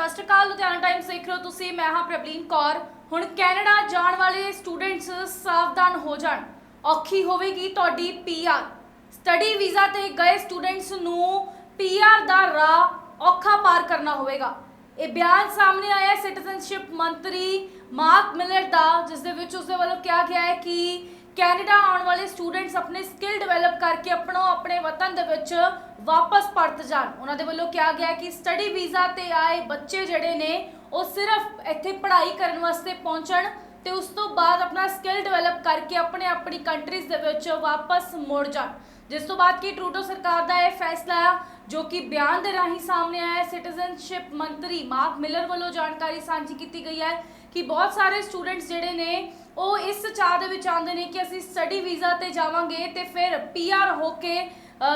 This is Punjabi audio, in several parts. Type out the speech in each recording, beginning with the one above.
ਸਤਿ ਸ਼੍ਰੀ ਅਕਾਲ, ਲੁਧਿਆਣਾ ਟਾਈਮਸ ਦੇਖ ਰਹੇ ਹੋ ਤੁਸੀਂ। ਮੈਂ ਹਾਂ ਪ੍ਰਬਲੀਨ ਕੌਰ। ਹੁਣ ਕੈਨੇਡਾ ਜਾਣ ਵਾਲੇ ਸਟੂਡੈਂਟਸ ਸਾਵਧਾਨ ਹੋ ਜਾਣ। ਔਖੀ ਹੋਵੇਗੀ ਤੁਹਾਡੀ ਪੀਆਰ ਸਟੱਡੀ ਵੀਜ਼ਾ ਤੇ ਗਏ ਸਟੂਡੈਂਟਸ ਨੂੰ ਪੀਆਰ ਦਾ ਰਾਹ ਔਖਾ ਪਾਰ ਕਰਨਾ ਹੋਵੇਗਾ। ਇਹ ਬਿਆਨ ਸਾਹਮਣੇ ਆਇਆ ਸਿਟੀਜ਼ਨਸ਼ਿਪ ਮੰਤਰੀ ਮਾਰਕ ਮਿਲਰ ਦਾ ਜਿਸ ਦੇ ਵਿੱਚ ਉਸਦੇ ਵੱਲੋਂ ਕਿਹਾ ਗਿਆ ਹੈ ਕਿ ਕੈਨੇਡਾ ਆਉਣ ਵਾਲੇ ਸਟੂਡੈਂਟਸ ਆਪਣੇ ਸਕਿੱਲ ਡਿਵੈਲਪ ਕਰਕੇ ਆਪਣੋ ਆਪਣੇ ਵਤਨ ਦੇ ਵਿੱਚ ਵਾਪਸ ਪਰਤ ਜਾਣ। ਉਹਨਾਂ ਦੇ ਵੱਲੋਂ ਕਿਹਾ ਗਿਆ ਕਿ ਸਟੱਡੀ ਵੀਜ਼ਾ ਤੇ ਆਏ ਬੱਚੇ ਜਿਹੜੇ ਨੇ, ਉਹ ਸਿਰਫ ਇੱਥੇ ਪੜ੍ਹਾਈ ਕਰਨ ਵਾਸਤੇ ਪਹੁੰਚਣ ਤੇ ਉਸ ਤੋਂ ਬਾਅਦ ਆਪਣਾ ਸਕਿੱਲ ਡਿਵੈਲਪ ਕਰਕੇ ਆਪਣੇ ਆਪਣੀ ਕੰਟਰੀਜ਼ ਦੇ ਵਿੱਚ ਵਾਪਸ ਮੁੜ ਜਾਣ। ਜਿਸ ਤੋਂ ਬਾਅਦ ਕਿ ਟਰੂਡੋ ਸਰਕਾਰ ਦਾ ਇਹ ਫੈਸਲਾ ਆ, ਜੋ ਕਿ ਬਿਆਨ ਦੇ ਰਾਹੀਂ ਸਾਹਮਣੇ ਆਇਆ ਸਿਟੀਜ਼ਨਸ਼ਿਪ ਮੰਤਰੀ ਮਾਰਕ ਮਿਲਰ ਵੱਲੋਂ ਜਾਣਕਾਰੀ ਸਾਂਝੀ ਕੀਤੀ ਗਈ ਹੈ ਕਿ ਬਹੁਤ ਸਾਰੇ ਸਟੂਡੈਂਟਸ ਜਿਹੜੇ ਨੇ, ਉਹ ਇਸ ਚਾਹ ਦੇ ਵਿੱਚ ਆਉਂਦੇ ਨੇ ਕਿ ਅਸੀਂ ਸਟੱਡੀ ਵੀਜ਼ਾ ਤੇ ਜਾਵਾਂਗੇ ਤੇ ਫਿਰ ਪੀਆਰ ਹੋ ਕੇ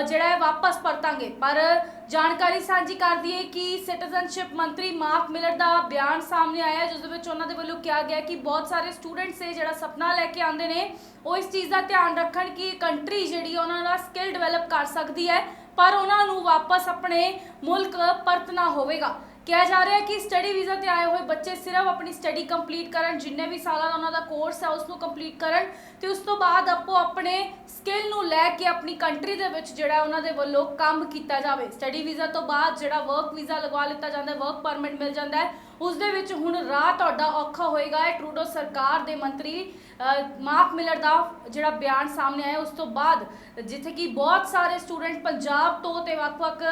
ਜਿਹੜਾ ਹੈ ਵਾਪਸ ਪਰਤਾਂਗੇ। ਪਰ ਜਾਣਕਾਰੀ ਸਾਂਝੀ ਕਰਦੀ ਹੈ ਕਿ ਸਿਟੀਜ਼ਨਸ਼ਿਪ ਮੰਤਰੀ ਮਾਰਕ ਮਿਲਰ ਦਾ ਬਿਆਨ ਸਾਹਮਣੇ ਆਇਆ ਜਿਸ ਦੇ ਵਿੱਚ ਉਹਨਾਂ ਦੇ ਵੱਲੋਂ ਕਿਹਾ ਗਿਆ ਕਿ ਬਹੁਤ ਸਾਰੇ ਸਟੂਡੈਂਟਸ ਇਹ ਜਿਹੜਾ ਸੁਪਨਾ ਲੈ ਕੇ ਆਉਂਦੇ ਨੇ, ਉਹ ਇਸ ਚੀਜ਼ ਦਾ ਧਿਆਨ ਰੱਖਣ ਕਿ ਕੰਟਰੀ ਜਿਹੜੀ ਉਹਨਾਂ ਦਾ ਸਕਿੱਲ ਡਿਵੈਲਪ ਕਰ ਸਕਦੀ ਹੈ, ਪਰ ਉਹਨਾਂ ਨੂੰ ਵਾਪਸ ਆਪਣੇ ਮੁਲਕ ਪਰਤਣਾ ਹੋਵੇਗਾ। ਕਿਹਾ ਜਾ ਰਿਹਾ ਹੈ ਕਿ ਸਟੱਡੀ ਵੀਜ਼ਾ ਤੇ ਆਏ ਹੋਏ ਬੱਚੇ ਸਿਰਫ ਆਪਣੀ ਸਟੱਡੀ ਕੰਪਲੀਟ ਕਰਨ ਜਿੰਨੇ ਵੀ ਸਾਲਾਂ ਦਾ ਉਹਨਾਂ ਦਾ ਕੋਰਸ ਹੈ ਉਸ ਨੂੰ ਕੰਪਲੀਟ ਕਰਨ ਤੇ ਉਸ ਤੋਂ ਬਾਅਦ ਆਪੋ ਆਪਣੇ ਸਕਿੱਲ ਨੂੰ ਲੈ ਕੇ ਆਪਣੀ ਕੰਟਰੀ ਦੇ ਵਿੱਚ ਜਿਹੜਾ ਉਹਨਾਂ ਦੇ ਵੱਲੋਂ ਕੰਮ ਕੀਤਾ ਜਾਵੇ। ਸਟੱਡੀ ਵੀਜ਼ਾ ਤੋਂ ਬਾਅਦ ਜਿਹੜਾ ਵਰਕ ਵੀਜ਼ਾ ਲਗਵਾ ਲਿੱਤਾ ਜਾਂਦਾ ਹੈ ਵਰਕ ਪਰਮਿਟ ਮਿਲ ਜਾਂਦਾ ਹੈ ਉਸ ਦੇ ਵਿੱਚ ਹੁਣ ਰਾਹ ਤੁਹਾਡਾ ਔਖਾ ਹੋਏਗਾ। ਹੈ ਟਰੂਡੋ ਸਰਕਾਰ ਦੇ ਮੰਤਰੀ ਅ, ਮਾਰਕ ਮਿਲਰ ਦਾ ਜਿਹੜਾ ਬਿਆਨ ਸਾਹਮਣੇ ਆਇਆ ਉਸ ਤੋਂ ਬਾਅਦ ਜਿੱਥੇ ਕਿ ਬਹੁਤ ਸਾਰੇ ਸਟੂਡੈਂਟ ਪੰਜਾਬ ਤੋਂ ਤੇ ਵੱਖ-ਵੱਖ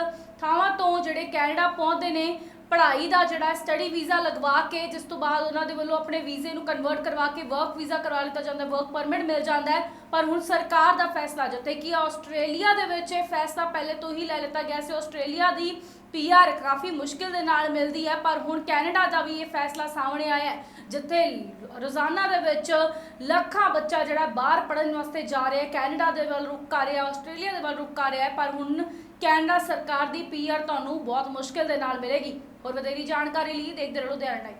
ਥਾਵਾਂ ਤੋਂ ਜਿਹੜੇ ਕੈਨੇਡਾ ਪਹੁੰਚਦੇ ਨੇ ਪੜ੍ਹਾਈ ਦਾ ਜਿਹੜਾ ਸਟੱਡੀ ਵੀਜ਼ਾ ਲਗਵਾ ਕੇ, ਜਿਸ ਤੋਂ ਬਾਅਦ ਉਹਨਾਂ ਦੇ ਵੱਲੋਂ ਆਪਣੇ ਵੀਜ਼ੇ ਨੂੰ ਕਨਵਰਟ ਕਰਵਾ ਕੇ ਵਰਕ ਵੀਜ਼ਾ ਕਰਵਾ ਲਿੱਤਾ ਜਾਂਦਾ ਵਰਕ ਪਰਮਿਟ ਮਿਲ ਜਾਂਦਾ ਹੈ। ਪਰ ਹੁਣ ਸਰਕਾਰ ਦਾ ਫੈਸਲਾ, ਜਿੱਥੇ ਕਿ ਆਸਟ੍ਰੇਲੀਆ ਦੇ ਵਿੱਚ ਇਹ ਫੈਸਲਾ ਪਹਿਲੇ ਤੋਂ ਹੀ ਲੈ ਲਿੱਤਾ ਗਿਆ ਸੀ। ਆਸਟ੍ਰੇਲੀਆ ਦੀ ਪੀਆਰ ਕਾਫੀ ਮੁਸ਼ਕਿਲ ਦੇ ਨਾਲ ਮਿਲਦੀ ਹੈ, ਪਰ ਹੁਣ ਕੈਨੇਡਾ ਦਾ ਵੀ ਇਹ ਫੈਸਲਾ ਸਾਹਮਣੇ ਆਇਆ ਹੈ, ਜਿੱਥੇ ਰੋਜ਼ਾਨਾ ਦੇ ਵਿੱਚ ਲੱਖਾਂ ਬੱਚਾ ਜਿਹੜਾ ਬਾਹਰ ਪੜਨ ਵਾਸਤੇ ਜਾ ਰਿਹਾ ਹੈ। ਕੈਨੇਡਾ ਦੇ ਵੱਲ ਰੁਕ ਕਰ ਰਿਹਾ, ਆਸਟ੍ਰੇਲੀਆ ਦੇ ਵੱਲ ਰੁਕ ਕਰ ਰਿਹਾ ਹੈ, ਪਰ ਹੁਣ ਕੈਨੇਡਾ ਸਰਕਾਰ ਦੀ ਪੀਆਰ ਤੁਹਾਨੂੰ ਬਹੁਤ ਮੁਸ਼ਕਿਲ ਦੇ ਨਾਲ ਮਿਲੇਗੀ। ਹੋਰ ਵਧੇਰੀ ਜਾਣਕਾਰੀ ਲਈ ਦੇਖਦੇ ਰਹੋ ਲੁਧਿਆਣਾ ਟਾਈਮ